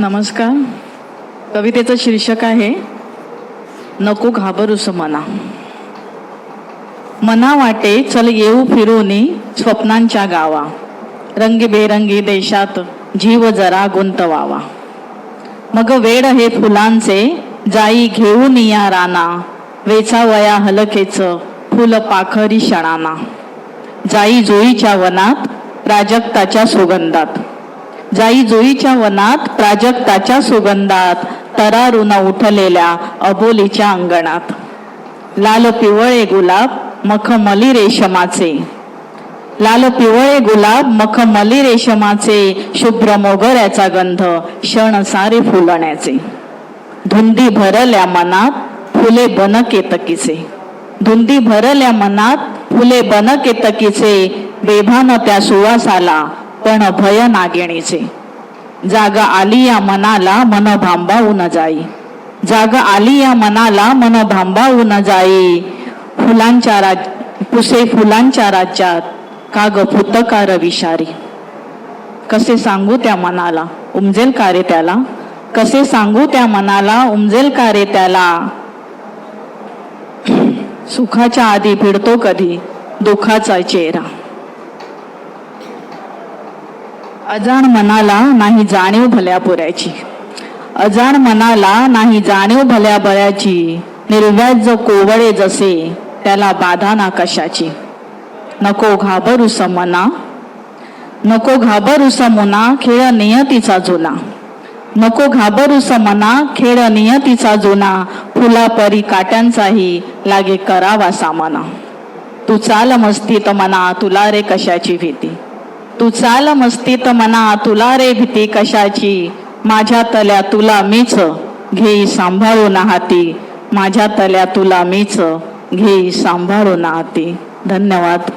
नमस्कार. कवितेचं शीर्षक आहे नको घाबरूस मना मना वाटे चल येऊ फिरूनी स्वप्नांच्या गावा. रंगीबेरंगी देशात जीव जरा गुंतवावा. मग वेड हे फुलांचे जाई घेऊन या राना वेचावया हलकेच फुल पाखरी क्षणाना जाई जोईच्या वनात प्राजक्ताच्या सुगंधात. जाई जुईच्या वनात प्राजक्ताच्या सुगंधात तरारून उठलेल्या अबोलीच्या अंगणात. लाल पिवळे गुलाब मखमली रेशमाचे. लाल पिवळे गुलाब मखमली रेशमाचे शुभ्र मोगऱ्याचा गंध क्षण सारे फुलण्याचे. धुंदी भरल्या मनात फुले बनकेतकीचे. धुंदी भरल्या मनात फुले बनकेतकीचे. बेभान त्या सुवासाला पण भय नागिणीचे. जाग आली या मनाला मन भांबावून जाई. जाग आली या मनाला मन भांबावून जाई. फुलांच्या राज पुसे फुलांच्या राज्यात. का फुतकार विषारी? कसे सांगू त्या मनाला? उमजेल का रे त्याला? कसे सांगू त्या मनाला? उमजेल का रे त्याला? सुखाच्या आधी भिडतो कधी? दुःखाचा चेहरा. अजाण मनाला नाही जाणीव भल्या पुऱ्याची. अजाण मनाला नाही जाणीव भल्या बऱ्याची निर्व्याज कोवळे जसे त्याला बाधा ना कशाची. नको घाबरूस मना नको घाबरूस मना खेळ नियतीचा जुना. नको घाबरूस मना खेळ नियतीचा जुना. फुला परी काट्यांचाही लागे करावा सामना. तू चाल मस्तीत मना तुला रे कशाची भीती. तू चाल मस्तीत मना तुला रे भीती कशाची? माझ्या तल्या तुला मीच घेई सांभाळून हाती माझ्या तल्या तुला मीच घेई सांभाळून हाती धन्यवाद.